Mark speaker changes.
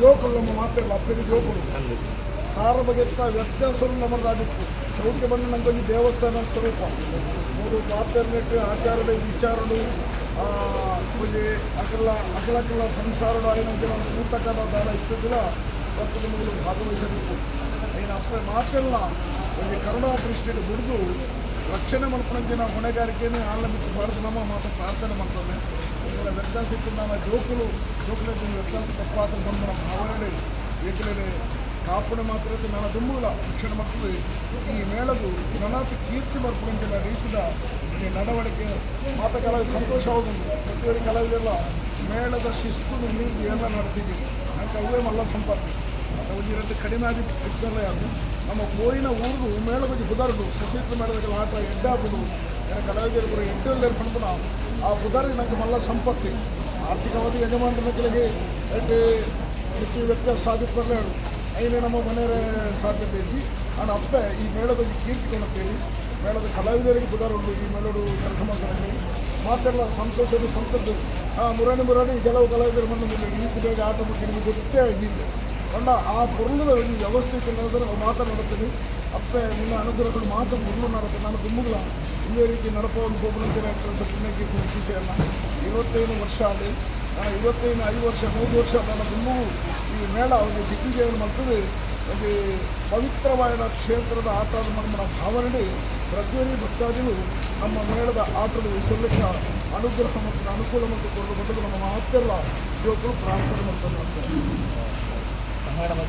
Speaker 1: ಯುವಕರು ಮಾತ್ರ ಅಪ್ಪನಿಗೆ ಯುವಕರು ಬಗೆಹತ್ತ ವ್ಯತ್ಯಾಸವೂ ನಮ್ಮದಾಗಿತ್ತು. ಚೌಕೆ ಬಂದು ನಮ್ಮದೊಂದು ದೇವಸ್ಥಾನ ಸ್ವರೂಪ. ಮೂರು ಪಾತ್ರೆ ಆಚಾರದ ವಿಚಾರಗಳು ಕೊಲ್ಲಿ ಅಗಲ ಅಗಲಗಳ ಸಂಸಾರಗಳು ಆಗಿನ ಸೂತಕದ ದಾನ ಇಟ್ಟಿದ್ದಿಲ್ಲ ಮತ್ತು ನಿಮಗೆ ಭಾಗವಹಿಸಬೇಕು. ಏನು ಅಪ್ಪ ಮಾತೆಲ್ಲ, ಒಂದು ಕರುಣಾ ದೃಷ್ಟಿಯಲ್ಲಿ ದುಡಿದು ರಕ್ಷಣೆ ಮಾಡ್ಕೊಂಡಂತೆ ನಾವು ಆಲಂಬಿಸಿ ಬಾರದು ನಮ್ಮ ಮಾತು ಪ್ರಾರ್ಥನೆ ಮಾಡ್ತೇವೆ ಇದರ ವ್ಯತ್ಯಾಸ ಇತ್ತು ನಾನು ಜೋಕುಲು ಜೋಕುಲ ವ್ಯತ್ಯಾಸ ತಪ್ಪಾದ ಬಂದ ನಮ್ಮ ಭಾವನೆ ಏಕಲೇ ಕಾಪುಣ ಮಾತ್ರ ನನ್ನ ದುಮ್ಮುಗಳ ಶಿಕ್ಷಣ ಮಕ್ಕಳು ಈ ಮೇಳದು ನನಾತಿ ಕೀರ್ತಿ ಬರ್ಪಡಿಂಚಿನ ರೀತಿಯ ಈ ನಡವಳಿಕೆ ಮಾತ ಕಲಾವಿದ ಸಂತೋಷವಾಗುವುದು ಪ್ರತಿಯೊಂದು ಕಲಾವಿದೆಲ್ಲ ಮೇಳದ ಶಿಸ್ತು ನೀತಿ ಎಲ್ಲ ನಡೆತಿದ್ದೀವಿ ನಂಗೆ ಅವೇ ಮಲ್ಲ ಸಂಪತ್ತು ಅದು ಒಂದು ಎರಡು ಕಡಿಮೆ ಆಗಿ ಇದ್ದಲ್ಲ ಯಾರು ನಮ್ಮ ಕೋಯಿನ ಊರು ಮೇಳ ಬಗ್ಗೆ ಬುಧಾರ್ದು ಸಶಸ್ತ್ರ ಮೇಳದ ಆಟ ಎಡ್ಡಾಗುದು ಕಲಾವಿದರು ಕೂಡ ಎಡ್ಡಲ್ಲಿ ಪಡ್ಕೊಂಡ ಆ ಬುಧಾರಿಗೆ ನನಗೆ ಮಲ್ಲ ಸಂಪತ್ತು ಆರ್ಥಿಕವಾಗಿ ಕೆಳಗೆ ಎಡ್ಡೆ ಹೆಚ್ಚು ಸಾಧಿಪರ್ಲೆ ಅವರು ಐನೇ ನಮ್ಮ ಮನೆಯ ಸಾಧ್ಯತೆ ಐತಿ ಆ್ಯಂಡ್ ಅಪ್ಪ ಈ ಮೇಳದ ಕೀರ್ತಿ ಕೊಡುತ್ತೇವೆ ಮೇಳದ ಕಲಾವಿದರಿಗೆ ಬುಧಾರುಂಡು ಈ ಮೇಳರು ಕೆಲಸ ಮಾಡ್ತಾರೆ ಮಾತೆಲ್ಲ ಸಂತೋಷದ ಸಂತದ್ದು. ಮುರಾಣಿ ಮುರಾಣಿ ಕೆಲವು ಕಲಾವಿದರು ಬಂದು ಈ ಬೇಗ ಆಟ ಮುಖ್ಯ ನಿಮಗೆ ಗೊತ್ತೇ ಆಗಿಲ್ಲ ಕಂಡ ಆ ಒಂದು ವ್ಯವಸ್ಥೆ ಇಟ್ಟಿರೋದ್ರೆ ನಾವು ಮಾತನಾಡುತ್ತೇನೆ ಅಪ್ಪ ನಿನ್ನ ಅನುಗ್ರಹಗಳು ಮಾತ್ರ ಮುರುಳು ನಡುತ್ತೆ ನಾನು ದುಮ್ಮುಗಳ ಇದೇ ರೀತಿ ನಡಪವನ್ನು ಹೋಗುವಂತೆ ಕೆಲಸ ಪುಣ್ಯಕ್ಕೆ ಅಲ್ಲ. ಇವತ್ತೈದು ವರ್ಷ ಅಲ್ಲಿ ನಾನು ಇವತ್ತೈದು ಐದು ವರ್ಷ, ಮೂರು ವರ್ಷ ನನ್ನ ದುಮ್ಮು ಈ ಮೇಳ ಒಂದು ದಿಗ್ವಿಜಯವನ್ನು ಮಾಡ್ತದೆ. ಒಂದು ಪವಿತ್ರವಾದ ಕ್ಷೇತ್ರದ ಆಟದ ನಮ್ಮ ಭಾವನೆ ಪ್ರತಿಯೊಂದು ಭಕ್ತಾದಿಗಳು ನಮ್ಮ ಮೇಳದ ಆಟದ ವಹಿಸಲಿಕ್ಕೆ ಅನುಗ್ರಹ ಮತ್ತು ಅನುಕೂಲ ಮತ್ತು ಕೊಡಲು ನಮ್ಮ ಮಾತೆಲ್ಲ ಯುವಕರು ಪ್ರಾರ್ಥನೆ ಮಾಡ್ತಾರೆ.